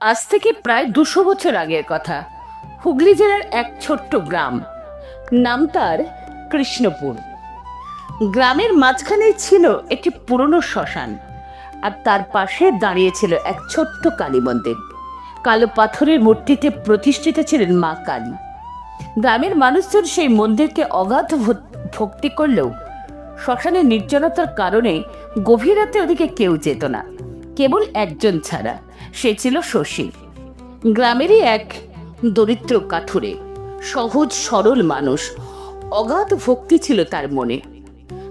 আজ থেকে প্রায় দুশো বছর আগের কথা। হুগলি জেলার এক ছোট্ট গ্রাম। নাম তার কৃষ্ণপুর। গ্রামের মাঝখানেই ছিল একটি পুরনো শ্মশান, আর তার পাশে দাঁড়িয়েছিল এক ছোট্ট কালী মন্দির। কালো পাথরের মূর্তিতে প্রতিষ্ঠিত ছিলেন মা কালী। গ্রামের মানুষজন সেই মন্দিরকে অগাধ ভক্তি করলেও শ্মশানের নির্জনতার কারণে গভীর রাতে ওদিকে কেউ যেত না, কেবল একজন ছাড়া। সে ছিল শশী। গ্রামেরই এক দরিদ্র কাঠুরে, সহজ সরল মানুষ। অগাধ ভক্তি ছিল তার মনে।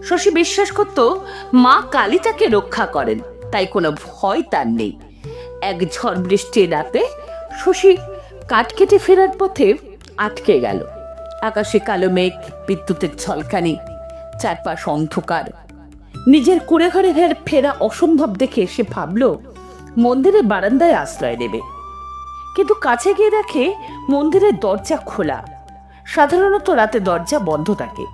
শশী বিশ্বাস করত, মা কালী তাকে রক্ষা করেন, তাই কোনো ভয় তার নেই। এক ঝড় বৃষ্টির রাতে শশী কাঠ কেটে ফেরার পথে আটকে গেল। আকাশে কালো মেঘ, বিদ্যুতের ঝলকানি, চারপাশ অন্ধকার। নিজের কুড়ে ঘরে ফের ফেরা অসম্ভব দেখে সে ভাবল মন্দিরের বারান্দায় আশ্রয় নেবে। কিন্তু কাছে গিয়ে দেখে মন্দিরের দরজা খোলা। সাধারণত রাতে দরজা বন্ধ থাকে।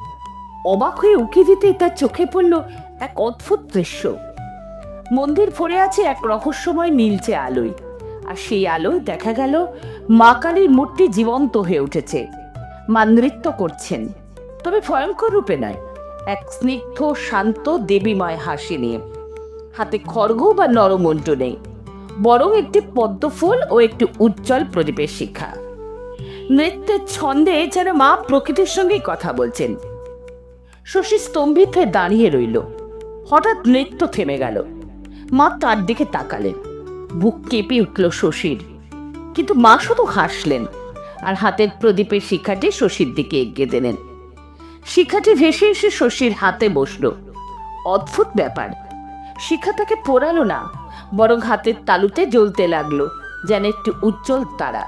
অবাক হয়ে উঁকি দিতেই তার চোখে পড়ল এক অদ্ভুত দৃশ্য। মন্দির ভরে আছে এক রহস্যময় নীলচে আলোয়। আর সেই আলোয় দেখা গেল মা কালীর মূর্তি জীবন্ত হয়ে উঠেছে। মা নৃত্য করছেন। তবে ভয়ঙ্কর রূপে নয়, এক স্নিগ্ধ, শান্ত, দেবীময় হাসি নিয়ে। হাতে খড়গ বা নরমণ্ড নেই। বরং একটি পদ্মফুল ও একটি উজ্জ্বল প্রদীপের শিক্ষা নৃত্যের ছন্দে যেন মা প্রকৃতির সঙ্গেই কথা বলছেন। শশী স্তম্ভিত হয়ে দাঁড়িয়ে রইল। হঠাৎ নৃত্য থেমে গেল। মা তার দিকে তাকালেন। বুক কেঁপে উঠল শশীর। কিন্তু মা শুধু হাসলেন আর হাতের প্রদীপের শিখাটি শশীর দিকে এগিয়ে দিলেন। শিখাটি ভেসে এসে শশীর হাতে বসল। অদ্ভুত ব্যাপার। শিখা তাকে পোড়ালো না, বরং হাতের তালুতে জ্বলতে লাগল, যেন একটি উজ্জ্বল তারা।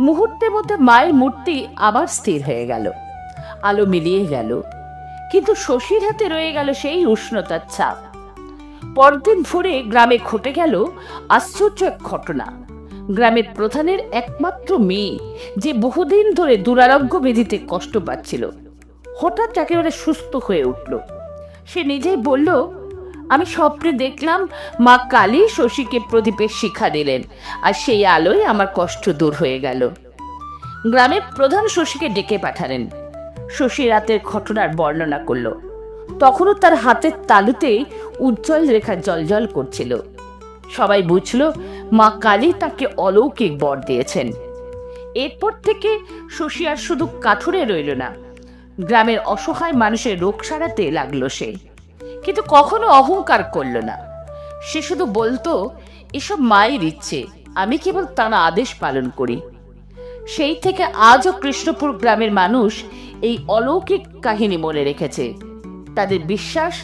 মুহূর্তের মধ্যে মায়ের মূর্তি আবার স্থির হয়ে গেল। আলো মিলিয়ে গেল, কিন্তু শশীর হাতে রয়ে গেল সেই উষ্ণতার ছাপ। পরদিন ভোরে গ্রামে ঘটে গেল আশ্চর্য এক ঘটনা। গ্রামের প্রধানের একমাত্র মেয়ে, যে বহুদিন ধরে দুরারোগ্য ব্যাধিতে কষ্ট পাচ্ছিল, হঠাৎ একেবারে সুস্থ হয়ে উঠল। সে নিজেই বলল আমি স্বপ্নে দেখলাম মা কালী শশীকে প্রদীপের শিখা দিলেন, আর সেই আলোয় আমার কষ্ট দূর হয়ে গেল। গ্রামের প্রধান শশীকে ডেকে পাঠালেন। শশী রাতের ঘটনার বর্ণনা করল। তখনও তার হাতের তালুতে উজ্জ্বল রেখা জলজল করছিল। সবাই বুঝল, মা কালী তাকে অলৌকিক বর দিয়েছেন। এরপর থেকে শশী আর শুধু কাঠুরে রইল না, গ্রামের অসহায় মানুষের রোগ সারাতে লাগল সে। কিন্তু কখনো অহংকার করল না। সে শুধু বলতো, এসব মায়ের ইচ্ছে, আমি কেবল তার আদেশ পালন করি। সেই থেকে আজও কৃষ্ণপুর গ্রামের মানুষ এই অলৌকিক কাহিনী মনে রেখেছে। তাদের বিশ্বাস,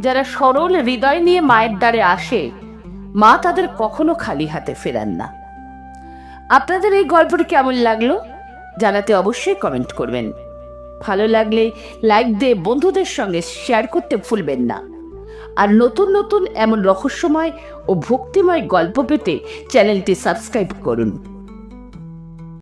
যারা সরল হৃদয় নিয়ে মায়ের দ্বারে আসে, মা তাদের কখনো খালি হাতে ফেরান না। আপনাদের এই গল্পটি কেমন লাগল? জানাতে অবশ্যই কমেন্ট করবেন। ভালো লাগলে লাইক দিয়ে বন্ধুদের সঙ্গে শেয়ার করতে ভুলবেন না। আর নতুন নতুন এমন রহস্যময় ও ভক্তিময় গল্প পেতে চ্যানেলটি সাবস্ক্রাইব করুন।